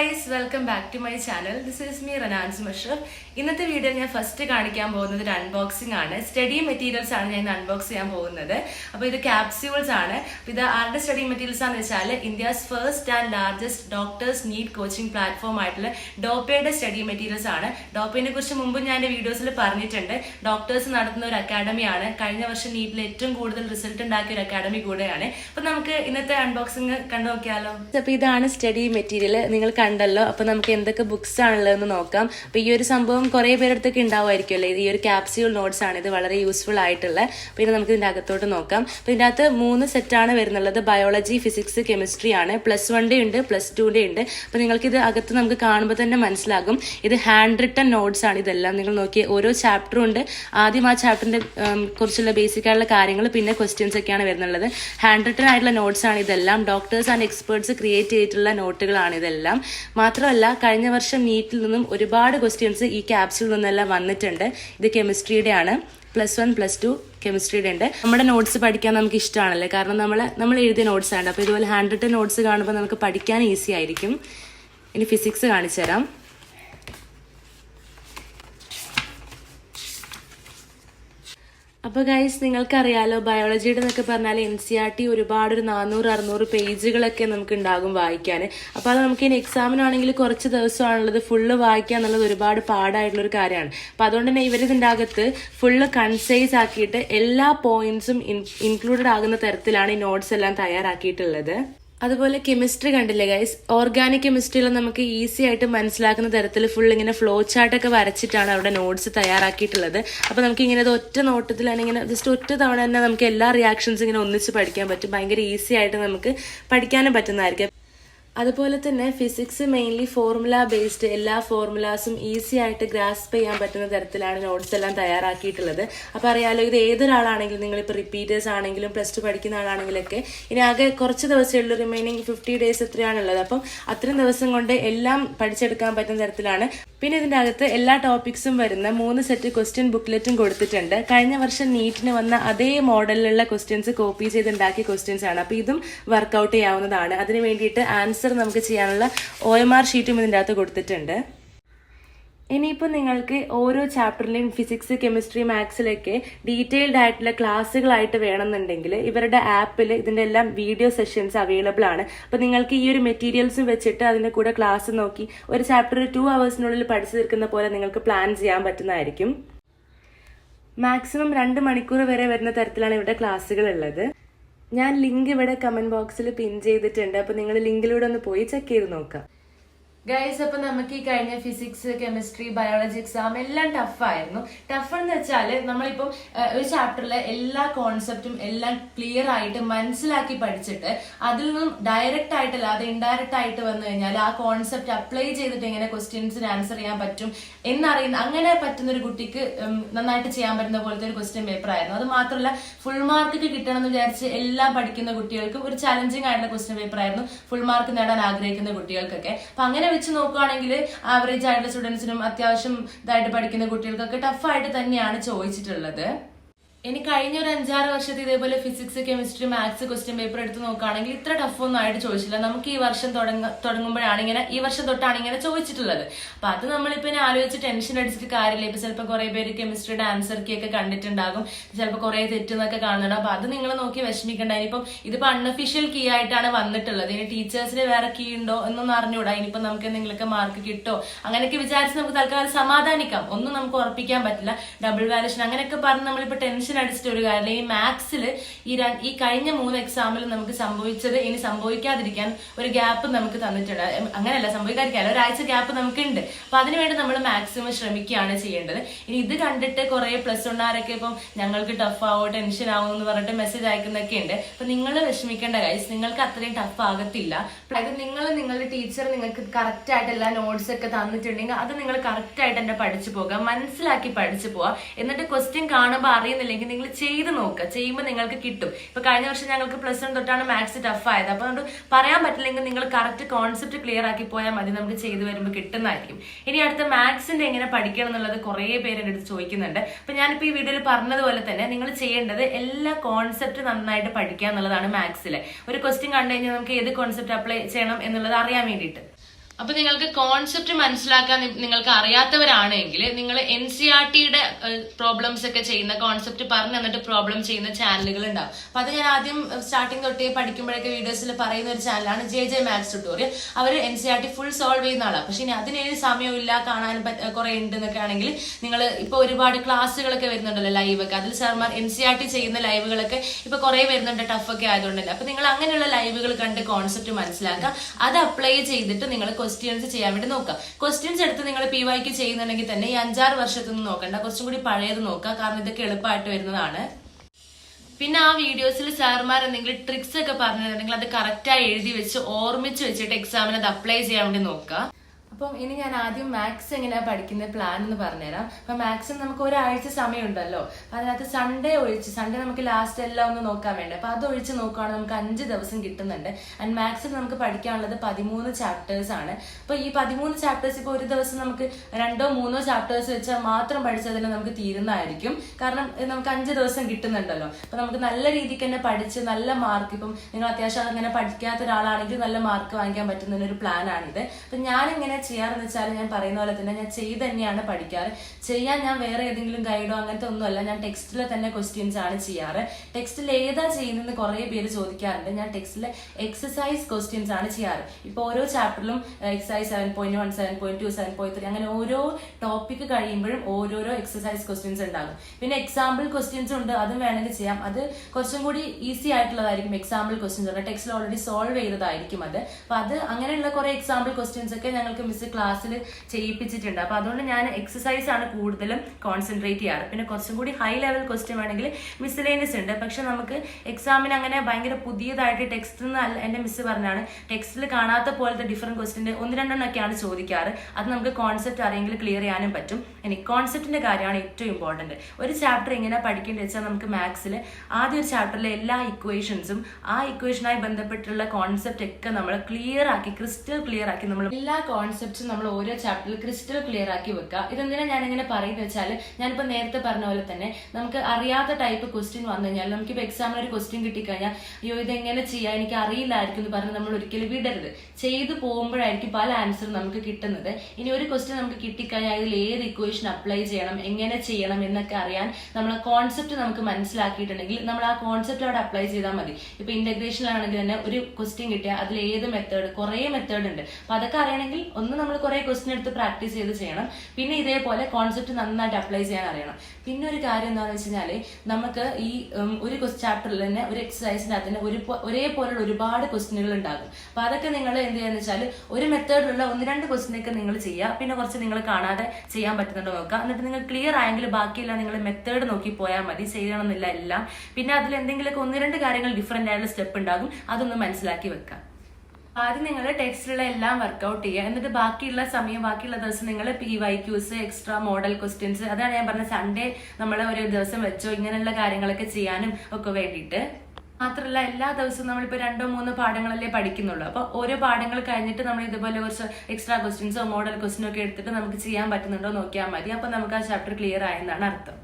Guys welcome back to my channel this is me റനാൻസ് മഷർ ഇന്നത്തെ വീഡിയോ ഞാൻ ഫസ്റ്റ് കാണിക്കാൻ പോകുന്നത് ഒരു അൺബോക്സിംഗ് ആണ്. സ്റ്റഡി മെറ്റീരിയൽസ് ആണ് ഞാൻ അൺബോക്സ് ചെയ്യാൻ പോകുന്നത്. അപ്പോൾ ഇത് ക്യാപ്സ്യൂൾസ് ആണ്. ഇത് ആരുടെ സ്റ്റഡി മെറ്റീരിയൽസ് ആണെന്ന് വെച്ചാൽ India's first and largest doctors NEET coaching platform ആയിട്ടുള്ള ഡോപ്പയുടെ സ്റ്റഡി മെറ്റീരിയൽസ് ആണ്. ഡോപ്പയെ കുറിച്ച് മുമ്പ് ഞാൻ എന്റെ വീഡിയോസിൽ പറഞ്ഞിട്ടുണ്ട്. ഡോക്ടേഴ്സ് നടത്തുന്ന ഒരു അക്കാഡമിയാണ് കഴിഞ്ഞ വർഷം നീറ്റിൽ ഏറ്റവും കൂടുതൽ റിസൾട്ട് ഉണ്ടാക്കിയ ഒരു അക്കാഡമി കൂടെയാണ്. അപ്പോൾ നമുക്ക് ഇന്നത്തെ അൺബോക്സിംഗ് കണ്ടു നോക്കിയാലോ അപ്പോൾ ഇതാണ് സ്റ്റഡി മെറ്റീരിയൽ നിങ്ങൾ കണ്ടല്ലോ. അപ്പോൾ നമുക്ക് എന്തൊക്കെ ബുക്സ് ആണല്ലോ എന്ന് നോക്കാം. അപ്പോൾ ഈ ഒരു സംഭവം കുറേ പേരടുത്തൊക്കെ ഉണ്ടാവുമായിരിക്കുമല്ലേ? ഈ ഒരു ക്യാപ്സ്യൂൾ നോട്ട്സ് ആണ് ഇത് വളരെ യൂസ്ഫുൾ ആയിട്ടുള്ള പിന്നെ നമുക്ക് ഇതിന്റെ അകത്തോട്ട് നോക്കാം. അപ്പോൾ ഇതിന്റെ അകത്ത് മൂന്ന് ആണ് വരുന്നുള്ളത്. ബയോളജി ഫിസിക്സ് കെമിസ്ട്രി ആണ്. പ്ലസ് വണ്ടി ഉണ്ട് പ്ലസ് ടുന്റെ ഉണ്ട്. അപ്പോൾ നിങ്ങൾക്ക് ഇത് അകത്ത് നമുക്ക് കാണുമ്പോൾ തന്നെ മനസ്സിലാകും. ഇത് ഹാൻഡ് റിട്ടൺ നോട്ട്സ് ആണ് ഇതെല്ലാം. നിങ്ങൾ നോക്കിയ ഓരോ ചാപ്റ്ററും ഉണ്ട്. ആദ്യം ആ ചാപ്റ്ററിന്റെ കുറിച്ചുള്ള ബേസിക് ആയിട്ടുള്ള കാര്യങ്ങൾ പിന്നെ ക്വസ്റ്റ്യൻസ് ഒക്കെയാണ് വരുന്നുള്ളത്. ഹാൻഡ് റിട്ടൺ ആയിട്ടുള്ള നോട്ട്സ് ആണ് ഇതെല്ലാം. ഡോക്ടേഴ്സ് ആൻഡ് എക്സ്പേർട്സ് ക്രിയേറ്റ് ചെയ്തിട്ടുള്ള നോട്ടുകളാണ് ഇതെല്ലാം. മാത്രമല്ല കഴിഞ്ഞ വർഷം നീറ്റിൽ നിന്നും ഒരുപാട് ക്വസ്റ്റ്യൻസ് ഈ ക്യാപ്സിൽ നിന്നെല്ലാം വന്നിട്ടുണ്ട്. ഇത് കെമിസ്ട്രിയുടെ ആണ് പ്ലസ് വൺ പ്ലസ് ടു കെമിസ്ട്രിയുടെ ഉണ്ട് നമ്മുടെ നോട്ട്സ് പഠിക്കാൻ നമുക്ക് ഇഷ്ടമാണല്ലേ? കാരണം നമ്മൾ നമ്മൾ എഴുതിയ നോട്ട്സ് ആണ്. അപ്പോൾ ഇതുപോലെ ഹാൻഡ് റിട്ടൺ നോട്ട്സ് കാണുമ്പോൾ നമുക്ക് പഠിക്കാൻ ഈസി ആയിരിക്കും. ഇനി ഫിസിക്സ് കാണിച്ചു തരാം അപ്പോൾ ഗൈസ് നിങ്ങൾക്കറിയാലോ ബയോളജിയുടെ എന്നൊക്കെ പറഞ്ഞാൽ എൻ സി ആർ ടി ഒരുപാട് ഒരു നാനൂറ് അറുന്നൂറ് പേജുകളൊക്കെ നമുക്ക് ഉണ്ടാകും വായിക്കാൻ. അപ്പോൾ അത് നമുക്ക് ഇനി എക്സാമിനാണെങ്കിൽ കുറച്ച് ദിവസമാണുള്ളത് ഫുള്ള് വായിക്കുക എന്നുള്ളത് ഒരുപാട് പാടായിട്ടുള്ളൊരു കാര്യമാണ്. അപ്പോൾ അതുകൊണ്ട് തന്നെ ഇവരിതിന്റെ അകത്ത് ഫുള്ള് കൺസൈസ് ആക്കിയിട്ട് എല്ലാ പോയിന്റ്സും ഇൻക്ലൂഡഡ് ആകുന്ന തരത്തിലാണ് ഈ നോട്ട്സ് എല്ലാം തയ്യാറാക്കിയിട്ടുള്ളത്. അതുപോലെ കെമിസ്ട്രി കണ്ടില്ലേ ഗൈസ് ഓർഗാനിക് കെമിസ്ട്രിയിൽ നമുക്ക് ഈസി ആയിട്ട് മനസ്സിലാക്കുന്ന തരത്തിൽ ഫുൾ ഇങ്ങനെ ഫ്ലോ ചാർട്ടൊക്കെ വരച്ചിട്ടാണ് അവിടെ നോട്ട്സ് തയ്യാറാക്കിയിട്ടുള്ളത്. അപ്പോൾ നമുക്ക് ഇങ്ങനെ അത് ഒറ്റ നോട്ടത്തിൽ തന്നെ ഇങ്ങനെ ജസ്റ്റ് ഒറ്റ തവണ തന്നെ നമുക്ക് എല്ലാ റിയാക്ഷൻസ് ഇങ്ങനെ ഒന്നിച്ച് പഠിക്കാൻ പറ്റും. ഭയങ്കര ഈസി ആയിട്ട് നമുക്ക് പഠിക്കാനും പറ്റുന്നതായിരിക്കും. അതുപോലെ തന്നെ ഫിസിക്സ് മെയിൻലി ഫോർമുല ബേസ്ഡ് എല്ലാ ഫോർമുലാസും ഈസി ആയിട്ട് ഗ്രാസ്പ് ചെയ്യാൻ പറ്റുന്ന തരത്തിലാണ് നോട്ട്സ് എല്ലാം തയ്യാറാക്കിയിട്ടുള്ളത്. അപ്പോൾ അറിയാലോ ഇത് ഏതൊരാളാണെങ്കിലും നിങ്ങളിപ്പോൾ റിപ്പീറ്റേഴ്സ് ആണെങ്കിലും പ്ലസ് ടു പഠിക്കുന്ന ആളാണെങ്കിലൊക്കെ ഇനി ആകെ കുറച്ച് ദിവസമേ ഉള്ളൂ റിമൈനിങ് ഫിഫ്റ്റി ഡേയ്സ് എത്രയാണുള്ളത്. അപ്പം അത്രയും ദിവസം കൊണ്ട് എല്ലാം പഠിച്ചെടുക്കാൻ പറ്റുന്ന തരത്തിലാണ് പിന്നെ ഇതിന്റെ അകത്ത് എല്ലാ ടോപ്പിക്സും വരുന്ന മൂന്ന് സെറ്റ് ക്വസ്റ്റ്യൻ ബുക്ക്ലെറ്റും കൊടുത്തിട്ടുണ്ട്. കഴിഞ്ഞ വർഷം നീറ്റിന് വന്ന അതേ മോഡലിലുള്ള ക്വസ്റ്റ്യൻസ് കോപ്പി ചെയ്തുണ്ടാക്കിയ ക്വസ്റ്റ്യൻസ് ആണ്. അപ്പോൾ ഇതും വർക്കൗട്ട് ചെയ്യാവുന്നതാണ്. അതിന് വേണ്ടിയിട്ട് ആൻസർ നമുക്ക് ചെയ്യാനുള്ള ഒ എം ആർ ഷീറ്റും ഇതിന്റെ അകത്ത് കൊടുത്തിട്ടുണ്ട്. ഇനിയിപ്പോൾ നിങ്ങൾക്ക് ഓരോ ചാപ്റ്ററിലെയും ഫിസിക്സ് കെമിസ്ട്രി മാത്സിലൊക്കെ ഡീറ്റെയിൽഡ് ആയിട്ടുള്ള ക്ലാസ്സുകളായിട്ട് വേണമെന്നുണ്ടെങ്കിൽ ഇവരുടെ ആപ്പിൽ ഇതിന്റെ എല്ലാം വീഡിയോ സെഷൻസ് അവൈലബിൾ ആണ്. അപ്പോൾ നിങ്ങൾക്ക് ഈ ഒരു മെറ്റീരിയൽസും വെച്ചിട്ട് അതിന്റെ കൂടെ ക്ലാസ് നോക്കി ഒരു ചാപ്റ്റർ ടു അവേഴ്സിനുള്ളിൽ പഠിച്ചു തീർക്കുന്ന പോലെ നിങ്ങൾക്ക് പ്ലാൻ ചെയ്യാൻ പറ്റുന്നതായിരിക്കും. മാക്സിമം രണ്ട് മണിക്കൂർ വരെ വരുന്ന തരത്തിലാണ് ഇവിടെ ക്ലാസ്സുകൾ ഉള്ളത്. ഞാൻ ലിങ്ക് ഇവിടെ കമന്റ് ബോക്സിൽ പിൻ ചെയ്തിട്ടുണ്ട്. അപ്പോൾ നിങ്ങൾ ലിങ്കിലൂടെ ഒന്ന് പോയി ചെക്ക് ചെയ്ത് നോക്കാം. ഗൈസ് അപ്പൊ നമുക്ക് ഈ കഴിഞ്ഞ ഫിസിക്സ് കെമിസ്ട്രി ബയോളജി എക്സാം എല്ലാം ടഫായിരുന്നു ടഫ് എന്ന് വെച്ചാൽ നമ്മളിപ്പം ഒരു ചാപ്റ്ററിലെ എല്ലാ കോൺസെപ്റ്റും എല്ലാം ക്ലിയർ ആയിട്ട് മനസ്സിലാക്കി പഠിച്ചിട്ട് അതിൽ നിന്നും ഡയറക്റ്റ് ആയിട്ടല്ല അത് ഇൻഡയറക്റ്റ് ആയിട്ട് വന്നു കഴിഞ്ഞാൽ ആ കോൺസെപ്റ്റ് അപ്ലൈ ചെയ്തിട്ട് എങ്ങനെ ക്വസ്റ്റ്യൻസിന് ആൻസർ ചെയ്യാൻ പറ്റും എന്നറിയുന്ന അങ്ങനെ പറ്റുന്ന ഒരു കുട്ടിക്ക് നന്നായിട്ട് ചെയ്യാൻ പറ്റുന്ന പോലത്തെ ഒരു ക്വസ്റ്റ്യൻ പേപ്പർ ആയിരുന്നു. അത് മാത്രമല്ല ഫുൾ മാർക്ക് കിട്ടണം എന്ന് വിചാരിച്ച് എല്ലാം പഠിക്കുന്ന കുട്ടികൾക്കും ഒരു ചലഞ്ചിങ് ആയിട്ടുള്ള ക്വസ്റ്റ്യൻ പേപ്പർ ആയിരുന്നു ഫുൾ മാർക്ക് നേടാൻ ആഗ്രഹിക്കുന്ന കുട്ടികൾക്കൊക്കെ. അപ്പൊ അങ്ങനെ വെച്ച് നോക്കുകയാണെങ്കിൽ ആവറേജ് ആയിട്ടുള്ള സ്റ്റുഡൻസിനും അത്യാവശ്യം ഇതായിട്ട് പഠിക്കുന്ന കുട്ടികൾക്കൊക്കെ ടഫായിട്ട് തന്നെയാണ് ചോദിച്ചിട്ടുള്ളത്. ഇനി കഴിഞ്ഞ ഒരു അഞ്ചാറ് വർഷത്തെ ഇതേപോലെ physics chemistry maths question paper എടുത്ത് നോക്കുകയാണെങ്കിൽ ഇത്ര ടഫ് ഒന്നും ആയിട്ട് ചോദിച്ചില്ല. നമുക്ക് ഈ വർഷം തുടങ്ങ തുടങ്ങുമ്പോഴാണ് ഇങ്ങനെ ഈ വർഷം തൊട്ടാണ് ഇങ്ങനെ ചോദിച്ചിട്ടുള്ളത്. അപ്പൊ അത് നമ്മളിപ്പോ ഇനി ആലോചിച്ച് ടെൻഷൻ അടിച്ചിട്ട് കാര്യമില്ല. ഇപ്പൊ ചിലപ്പോൾ കുറെ പേര് കെമിസ്ട്രിയുടെ ആൻസർ കീ ഒക്കെ കണ്ടിട്ടുണ്ടാകും. ചിലപ്പോൾ കുറെ തെറ്റെന്നൊക്കെ കാണുന്നുണ്ട്. അപ്പൊ അത് നിങ്ങൾ നോക്കി വിഷമിക്കേണ്ട. ഇനിയിപ്പം ഇതിപ്പോ അൺഒഫീഷ്യൽ കീ ആയിട്ടാണ് വന്നിട്ടുള്ളത്. ഇനി ടീച്ചേഴ്സിന് വേറെ കീ ഉണ്ടോ എന്നൊന്നും അറിഞ്ഞൂടാ ഇനിയിപ്പോ നമുക്ക് എന്തെങ്കിലുമൊക്കെ മാർക്ക് കിട്ടോ? അങ്ങനെയൊക്കെ വിചാരിച്ച് നമുക്ക് തൽക്കാലം സമാധാനിക്കാം. ഒന്നും നമുക്ക് ഉറപ്പിക്കാൻ പറ്റില്ല. ഡബിൾ വാലേഷൻ അങ്ങനെയൊക്കെ പറഞ്ഞ് നമ്മളിപ്പോ ടെൻഷൻ അടിച്ചിട്ട് ഒരു കാര്യം ഈ മാത്സിൽ ഈ ഈ കഴിഞ്ഞ മൂന്ന് എക്സാമിൽ നമുക്ക് സംഭവിച്ചത് ഇനി സംഭവിക്കാതിരിക്കാൻ ഒരു ഗ്യാപ്പ് നമുക്ക് തന്നിട്ടുണ്ട്. അങ്ങനെയല്ല സംഭവിക്കാതിരിക്കാൻ ഒരാഴ്ച ഗ്യാപ്പ് നമുക്കുണ്ട്. അപ്പൊ അതിനുവേണ്ടി നമ്മൾ മാക്സിമം ശ്രമിക്കുകയാണ് ചെയ്യേണ്ടത്. ഇനി ഇത് കണ്ടിട്ട് കുറെ പ്ലസ് വണ്ണാരൊക്കെ ഇപ്പം ഞങ്ങൾക്ക് ടഫ് ആവോ ടെൻഷൻ ആവും എന്ന് പറഞ്ഞിട്ട് മെസ്സേജ് അയക്കുന്നൊക്കെ ഉണ്ട്. അപ്പൊ നിങ്ങൾ വിഷമിക്കേണ്ട ഗൈസ് നിങ്ങൾക്ക് അത്രയും ടഫ് ആകത്തില്ല. അതായത് നിങ്ങൾ നിങ്ങളുടെ ടീച്ചർ നിങ്ങൾക്ക് കറക്റ്റ് ആയിട്ട് എല്ലാ നോട്ട്സ് ഒക്കെ തന്നിട്ടുണ്ടെങ്കിൽ അത് നിങ്ങൾ കറക്റ്റ് ആയിട്ട് തന്നെ പഠിച്ചു പോകുക മനസ്സിലാക്കി പഠിച്ചു പോവുക. എന്നിട്ട് ക്വസ്റ്റ്യൻ കാണുമ്പോൾ അറിയുന്നില്ലെങ്കിൽ നിങ്ങൾ ചെയ്ത് നോക്കുക. ചെയ്യുമ്പോൾ നിങ്ങൾക്ക് കിട്ടും. ഇപ്പൊ കഴിഞ്ഞ വർഷം ഞങ്ങൾക്ക് പ്ലസ് വൺ തൊട്ടാണ് മാത്സ് ടഫ് ആയത്. അപ്പൊ അതുകൊണ്ട് പറയാൻ പറ്റില്ലെങ്കിൽ നിങ്ങൾ കറക്റ്റ് കോൺസെപ്റ്റ് ക്ലിയർ ആക്കി പോയാൽ മതി. നമുക്ക് ചെയ്തു വരുമ്പോൾ കിട്ടുന്നതായിരിക്കും. ഇനി അടുത്ത മാത്സിന്റെ എങ്ങനെ പഠിക്കണം എന്നുള്ളത് കുറേ പേര് എന്റെ അടുത്ത് ചോദിക്കുന്നുണ്ട്. അപ്പൊ ഞാനിപ്പോ ഈ വീഡിയോയിൽ പറഞ്ഞതുപോലെ തന്നെ നിങ്ങൾ ചെയ്യേണ്ടത് എല്ലാ കോൺസെപ്റ്റ് നന്നായിട്ട് പഠിക്കുക എന്നുള്ളതാണ് മാത്സിലെ ഒരു ക്വസ്റ്റ്യൻ കണ്ടു കഴിഞ്ഞാൽ നമുക്ക് ഏത് കോൺസെപ്റ്റ് അപ്ലൈ ചെയ്യണം എന്നുള്ളത് അറിയാൻ വേണ്ടിയിട്ട്. അപ്പൊ നിങ്ങൾക്ക് കോൺസെപ്റ്റ് മനസ്സിലാക്കാൻ നിങ്ങൾക്ക് അറിയാത്തവരാണെങ്കിൽ നിങ്ങൾ എൻ സി ആർ ടിയുടെ പ്രോബ്ലംസ് ഒക്കെ ചെയ്യുന്ന കോൺസെപ്റ്റ് പറഞ്ഞു തന്നിട്ട് പ്രോബ്ലം ചെയ്യുന്ന ചാനലുകൾ ഉണ്ടാവും. അപ്പൊ അത് ഞാൻ ആദ്യം സ്റ്റാർട്ടിംഗ് തൊട്ടേ പഠിക്കുമ്പോഴൊക്കെ വീഡിയോസിൽ പറയുന്ന ഒരു ചാനലാണ് ജെ ജെ മാത്സ് ട്യൂട്ടോറിയൽ അവർ N C R T full solve ചെയ്യുന്ന ആളാണ് പക്ഷെ ഇനി അതിനൊരു സമയമില്ല കാണാൻ കുറെ ഉണ്ട് എന്നൊക്കെ ആണെങ്കിൽ നിങ്ങൾ ഇപ്പൊ ഒരുപാട് ക്ലാസ്സുകളൊക്കെ വരുന്നുണ്ടല്ലോ ലൈവ് ഒക്കെ. അതിൽ സാർമാർ എൻ സി ആർ ടി ചെയ്യുന്ന ലൈവുകളൊക്കെ ഇപ്പൊ കുറെ വരുന്നുണ്ട് ടഫ് ഒക്കെ ആയതുകൊണ്ടല്ലേ. അപ്പൊ നിങ്ങൾ അങ്ങനെയുള്ള ലൈവുകൾ കണ്ട് കോൺസെപ്റ്റ് മനസ്സിലാക്കുക. അത് അപ്ലൈ ചെയ്തിട്ട് നിങ്ങൾ ക്വസ്റ്റ്യൻസ് ചെയ്യാൻ വേണ്ടി നോക്കുക. ക്വസ്റ്റ്യൻസ് എടുത്ത് നിങ്ങൾ പി വൈക്ക് ചെയ്യുന്നുണ്ടെങ്കിൽ തന്നെ ഈ അഞ്ചാറ് വർഷത്തൊന്നും നോക്കണ്ട. കുറച്ചും കൂടി പഴയത് നോക്കുക. കാരണം ഇതൊക്കെ എളുപ്പമായിട്ട് വരുന്നതാണ്. പിന്നെ ആ വീഡിയോസിൽ സാർമാർ എന്തെങ്കിലും ട്രിക്സ് ഒക്കെ പറഞ്ഞിട്ടുണ്ടെങ്കിൽ അത് കറക്റ്റായി എഴുതി വെച്ച് ഓർമ്മിച്ച് വെച്ചിട്ട് എക്സാമിന് അത് അപ്ലൈ ചെയ്യാൻ വേണ്ടി നോക്കുക. അപ്പം ഇനി ഞാൻ ആദ്യം മാത്സ് എങ്ങനെയാ പഠിക്കുന്ന പ്ലാൻ എന്ന് പറഞ്ഞുതരാം. അപ്പൊ മാത്സിന് നമുക്ക് ഒരാഴ്ച സമയമുണ്ടല്ലോ. അതിനകത്ത് സൺഡേ ഒഴിച്ച് സൺഡേ നമുക്ക് ലാസ്റ്റ് എല്ലാം ഒന്ന് നോക്കാൻ വേണ്ടി. അപ്പൊ അത് ഒഴിച്ച് നോക്കുകയാണെങ്കിൽ നമുക്ക് അഞ്ച് ദിവസം കിട്ടുന്നുണ്ട്. ആൻഡ് മാത്സിൽ നമുക്ക് പഠിക്കാനുള്ളത് പതിമൂന്ന് ചാപ്റ്റേഴ്സ് ആണ്. അപ്പൊ ഈ പതിമൂന്ന് ചാപ്റ്റേഴ്സ് ഇപ്പോൾ ഒരു ദിവസം നമുക്ക് രണ്ടോ മൂന്നോ ചാപ്റ്റേഴ്സ് വെച്ചാൽ മാത്രം പഠിച്ചാൽ തന്നെ നമുക്ക് തീരുന്നതായിരിക്കും. കാരണം നമുക്ക് അഞ്ച് ദിവസം കിട്ടുന്നുണ്ടല്ലോ. അപ്പൊ നമുക്ക് നല്ല രീതിക്ക് തന്നെ പഠിച്ച് നല്ല മാർക്ക് ഇപ്പം നിങ്ങൾ അത്യാവശ്യം അങ്ങനെ പഠിക്കാത്ത ഒരാളാണെങ്കിൽ നല്ല മാർക്ക് വാങ്ങിക്കാൻ പറ്റുന്ന ഒരു പ്ലാനാണിത് അപ്പൊ ഞാൻ എങ്ങനെ ചെയ്യാറെന്ന് വെച്ചാൽ ഞാൻ പറയുന്ന പോലെ തന്നെ ഞാൻ ചെയ്ത് തന്നെയാണ് പഠിക്കാറ്. ചെയ്യാൻ ഞാൻ വേറെ ഏതെങ്കിലും ഗൈഡോ അങ്ങനത്തെ ഒന്നുമല്ല. ഞാൻ ടെക്സ്റ്റിലെ തന്നെ ക്വസ്റ്റ്യൻസ് ആണ് ചെയ്യാറ്. ടെക്സ്റ്റിൽ ഏതാ ചെയ്യുന്നതെന്ന് കുറേ പേര് ചോദിക്കാറുണ്ട്. ഞാൻ ടെക്സ്റ്റിലെ എക്സസൈസ് ക്വസ്റ്റ്യൻസ് ആണ് ചെയ്യാറ്. ഇപ്പോൾ ഓരോ ചാപ്റ്ററിലും exercise seven point one seven point two seven point three അങ്ങനെ ഓരോ ടോപ്പിക്ക് കഴിയുമ്പോഴും ഓരോരോ എക്സസൈസ് ക്വസ്റ്റ്യൻസ് ഉണ്ടാകും. പിന്നെ എക്സാമ്പിൾ ക്വസ്റ്റ്യൻസ് ഉണ്ട്. അതും വേണമെങ്കിൽ ചെയ്യാം. അത് കുറച്ചും കൂടി ഈസി ആയിട്ടുള്ളതായിരിക്കും എക്സാമ്പിൾ ക്വസ്റ്റ്യൻസ് ഉണ്ട് ടെക്സ്റ്റിൽ ഓൾറെഡി സോൾവ് ചെയ്തതായിരിക്കും അത്. അപ്പൊ അത് അങ്ങനെയുള്ള കുറെ എക്സാമ്പിൾ ക്വസ്റ്റ്യൻസ് ഒക്കെ ഞങ്ങൾക്ക് മിസ് ക്ലാസ്സിൽ ചെയ്യിപ്പിച്ചിട്ടുണ്ട്. അപ്പൊ അതുകൊണ്ട് ഞാൻ എക്സസൈസ് ആണ് കൂടുതലും കോൺസെൻട്രേറ്റ് ചെയ്യാറ്. പിന്നെ കുറച്ചും കൂടി ഹൈ ലെവൽ ക്വസ്റ്റ്യൻ വേണമെങ്കിൽ മിസ്സിലേനിയസ് ഉണ്ട്. പക്ഷെ നമുക്ക് എക്സാമിന് അങ്ങനെ ഭയങ്കര പുതിയതായിട്ട് ടെക്സ്റ്റ് അല്ല എന്റെ മിസ് പറഞ്ഞാണ്. ടെക്സ്റ്റിൽ കാണാത്ത പോലത്തെ ഡിഫറെന്റ് ക്വസ്റ്റിന്റെ ഒന്ന് രണ്ടെണ്ണമൊക്കെയാണ് ചോദിക്കാറ്. അത് നമുക്ക് കോൺസെപ്റ്റ് അറിയെങ്കിൽ ക്ലിയർ ചെയ്യാനും പറ്റും. ഇനി കോൺസെപ്റ്റിന്റെ കാര്യമാണ് ഏറ്റവും ഇമ്പോർട്ടന്റ് ഒരു ചാപ്റ്റർ ഇങ്ങനെ പഠിക്കേണ്ടത് വെച്ചാൽ നമുക്ക് മാത്സിൽ ആദ്യ ഒരു ചാപ്റ്ററിലെ എല്ലാ ഇക്വേഷൻസും ആ ഇക്വേഷനായി ബന്ധപ്പെട്ടുള്ള കോൺസെപ്റ്റ് ഒക്കെ നമ്മൾ ക്ലിയർ ആക്കി ക്രിസ്റ്റൽ ക്ലിയർ ആക്കി നമ്മൾ എല്ലാ കോൺസെപ്റ്റ്സും നമ്മൾ ഓരോ ചാപ്റ്ററിൽ ക്രിസ്റ്റൽ ക്ലിയർ ആക്കി വെക്കുക ഇതെന്തിനാ ഞാൻ ഇങ്ങനെ പറയുന്നത് വെച്ചാൽ ഞാനിപ്പോൾ നേരത്തെ പറഞ്ഞ പോലെ തന്നെ നമുക്ക് അറിയാത്ത ടൈപ്പ് ക്വസ്റ്റ്യൻ വന്നു കഴിഞ്ഞാൽ നമുക്കിപ്പോൾ എക്സാമിന് ഒരു ക്വസ്റ്റ്യൻ കിട്ടിക്കഴിഞ്ഞാൽ അയ്യോ ഇതെങ്ങനെ ചെയ്യാം? എനിക്ക് അറിയില്ലായിരിക്കും എന്ന് പറഞ്ഞ് നമ്മൾ ഒരിക്കലും വിടരുത്. ചെയ്തു പോകുമ്പോഴായിരിക്കും പല ആൻസർ നമുക്ക് കിട്ടുന്നത്. ഇനി ഒരു ക്വസ്റ്റ്യൻ നമുക്ക് കിട്ടിക്കഴിഞ്ഞാൽ അതിൽ ഏത് ഇക്വേഷൻ അപ്ലൈ ചെയ്യണം? എങ്ങനെ ചെയ്യണം? എന്നൊക്കെ അറിയാൻ നമ്മൾ കോൺസെപ്റ്റ് നമുക്ക് മനസ്സിലാക്കിയിട്ടുണ്ടെങ്കിൽ നമ്മൾ ആ കോൺസെപ്റ്റ് അവിടെ അപ്ലൈ ചെയ്താൽ മതി. ഇപ്പൊ ഇന്റഗ്രേഷനിലാണെങ്കിൽ തന്നെ ഒരു ക്വസ്റ്റ്യൻ കിട്ടിയാൽ അതിൽ ഏത് മെത്തേഡ് കുറേ മെത്തേഡ് ഉണ്ട്. അപ്പൊ അതൊക്കെ അറിയണമെങ്കിൽ ഒന്ന് നമ്മൾ കുറേ ക്വസ്റ്റ്യൻ എടുത്ത് പ്രാക്ടീസ് ചെയ്ത് ചെയ്യണം. പിന്നെ ഇതേപോലെ കോൺസെപ്റ്റ് നന്നായിട്ട് അപ്ലൈ ചെയ്യാൻ അറിയണം. പിന്നെ ഒരു കാര്യം എന്താണെന്ന് വെച്ച് കഴിഞ്ഞാൽ നമുക്ക് ഈ ഒരു ചാപ്റ്ററിൽ തന്നെ ഒരു എക്സസൈസിനകത്ത് തന്നെ ഒരു ഒരേപോലുള്ള ഒരുപാട് ക്വസ്റ്റ്യനുകൾ ഉണ്ടാകും. അപ്പൊ അതൊക്കെ നിങ്ങൾ എന്ത് ചെയ്യാന്ന് വെച്ചാൽ ഒരു മെത്തേഡിലുള്ള ഒന്ന് രണ്ട് ക്വസ്റ്റ്യൻ ഒക്കെ നിങ്ങൾ ചെയ്യുക. പിന്നെ കുറച്ച് നിങ്ങൾ കാണാതെ ചെയ്യാൻ പറ്റുന്നുണ്ടോ നോക്കുക. എന്നിട്ട് നിങ്ങൾ ക്ലിയർ ആയെങ്കിൽ ബാക്കിയെല്ലാം നിങ്ങൾ മെത്തേഡ് നോക്കി പോയാൽ മതി. ചെയ്യണമെന്നില്ല എല്ലാം. പിന്നെ അതിൽ എന്തെങ്കിലുമൊക്കെ ഒന്ന് രണ്ട് കാര്യങ്ങൾ ഡിഫറെന്റ് ആയിട്ടുള്ള സ്റ്റെപ്പ് ഉണ്ടാകും. അതൊന്ന് മനസ്സിലാക്കി വെക്കാം ആദ്യം നിങ്ങൾ ടെക്സ്റ്റിലുള്ള എല്ലാം വർക്കൗട്ട് ചെയ്യുക. എന്നിട്ട് ബാക്കിയുള്ള സമയം ബാക്കിയുള്ള ദിവസം നിങ്ങൾ P Y Qs extra model questions അതാണ് ഞാൻ പറഞ്ഞ സൺഡേ നമ്മൾ ഒരു ദിവസം വെച്ചോ ഇങ്ങനെയുള്ള കാര്യങ്ങളൊക്കെ ചെയ്യാനും ഒക്കെ വേണ്ടിയിട്ട്. മാത്രമല്ല എല്ലാ ദിവസവും നമ്മളിപ്പോൾ രണ്ടോ മൂന്നോ പാഠങ്ങളല്ലേ പഠിക്കുന്നുള്ളൂ. അപ്പോൾ ഓരോ പാഠങ്ങൾ കഴിഞ്ഞിട്ട് നമ്മൾ ഇതുപോലെ കുറച്ച് എക്സ്ട്രാ ക്വസ്റ്റ്യൻസോ മോഡൽ ക്വസ്റ്റ്യനോ ഒക്കെ എടുത്തിട്ട് നമുക്ക് ചെയ്യാൻ പറ്റുന്നുണ്ടോ നോക്കിയാൽ മതി. അപ്പോൾ നമുക്ക് ആ ചാപ്റ്റർ ക്ലിയർ ആയെന്നാണ് അർത്ഥം.